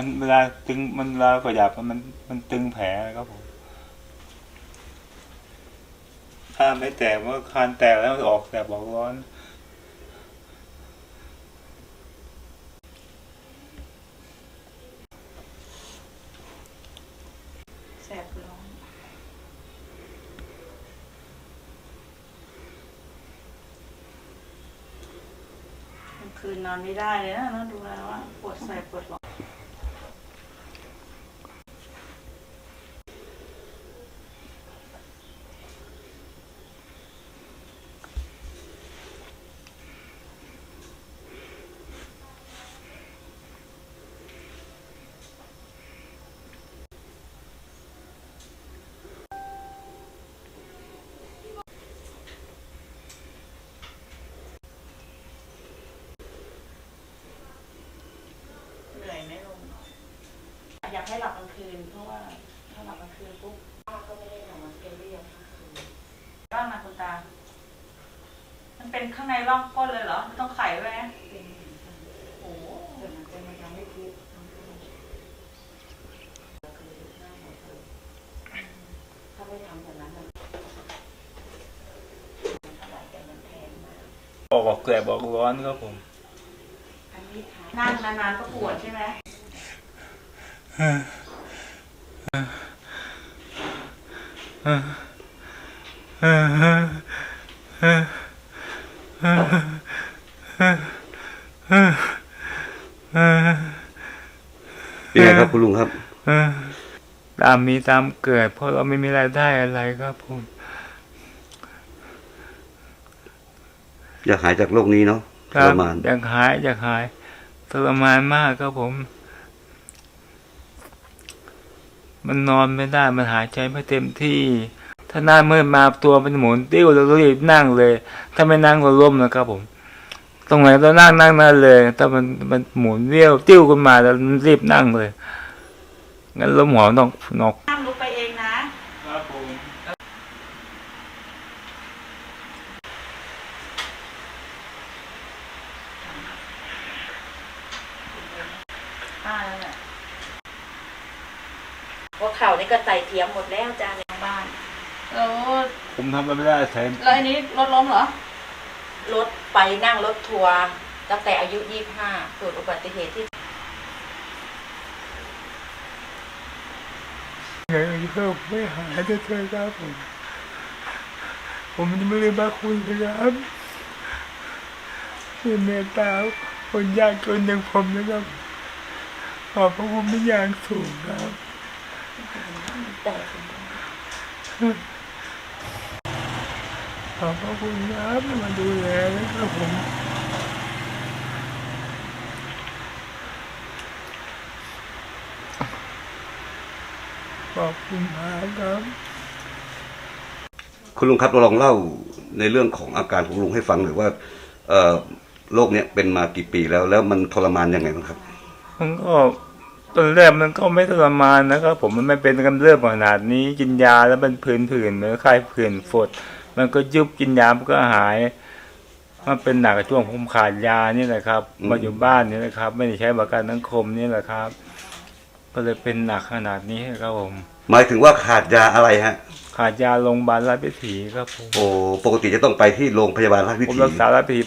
มันเวลาตึงมันเวลาขยับมันมันตึงแผลครับผมถ้าไม่แตกมันก็คานแตกแล้วออกแต่บอกร้อนแสบร้อนกลางคืนนอนไม่ได้เลยนะนะดูแล้วว่าปวดแสบปวดร้อน เหนื่อยไหมลุง อยากให้หลับกลางคืน เพราะว่าถ้าหลับกลางคืนปุ๊บป้าก็ไม่ได้ทำมันเป็นเรียบบ้างนะคุณตา มันเป็นข้างในร่องก้นเลยเหรอ ไม่ต้องไขไว้ไหมโอ้โหแต่มันจะมันยังไม่คิดถ้าไม่ทำแบบนั้นมันเท่าไหร่แต่มันแพงมากออกบอกแกลบบอกร้อนครับผม อันนี้ทานนั่งนานๆก็ปวดใช่ไหม เป็นไงครับคุณลุงครับเออตามมีตามเกิด เพราะเราไม่มีรายได้อะไรครับผม อยากหายจากโรคนี้เนาะคทรัรบมานอยากหายอยากหายทรมานมากครับผม มันนอนไม่ได้มันหายใจไม่เต็มที่ ถ้าหน้ามืดมาตัวมันหมุนติ้วเราก็รีบนั่งเลย ถ้าไม่นั่งก็ล้มนะครับผม ตรงไหนเรานั่งนั่งนั่นเลยถ้ามันมันหมุนเวี่ยวติ้วขึ้นมาเรารีบนั่งเลยงั้นล้มหัวนอกนอกห้ามลุกไปเองนะครับผมป้าแล้วแหละ หัวเข่านี่ก็ไตเทียมหมดแล้วจ้าในบ้านแล้วผมทำอะไรไม่ได้ใช้แล้วอันนี้รถล้มเหรอ รถไปนั่งรถทัวร์ตั้งแต่อายุยี่ห้าเกิดอุบัติเหตุที่ไงเพิ่มไม่หายจะเจอครับผม ผมจะไม่ลืมพระคุณครับที่เมตตาคนยากจนอย่างผมนะครับขอบพระคุณเป็นอย่างสูงครับ แต่ขอบพระคุณครับที่มาดูแลนะครับผมขอบคุณมากครับ คุณลุงครับเราลองเล่าในเรื่องของอาการของลุงให้ฟังหน่อยว่าเอ่อโรคเนี้ยเป็นมากี่ปีแล้ว แล้วมันทรมานยังไงบ้างครับ มันก็ ตอนแรกมันก็ไม่ทรมานนะครับ ผมมันไม่เป็นกำเริบขนาดนี้กินยาแล้วมันผื่นผื่นๆเหมือนคล้ายผื่นฝด มันก็ยุบกินยามันก็หายมันเป็นหนักช่วงผมขาดยานี่แหละครับอืมมาอยู่บ้านนี่แหละครับ ไม่ได้ใช้ประกันสังคมนี่แหละครับ ก็เลยเป็นหนักขนาดนี้ครับผม หมายถึงว่าขาดยาอะไรฮะ ขาดยาโรงพยาบาลราชวิถีครับผมโอ้ปกติจะต้องไปที่โรงพยาบาลราชวิผมถี รักษาราชวิถี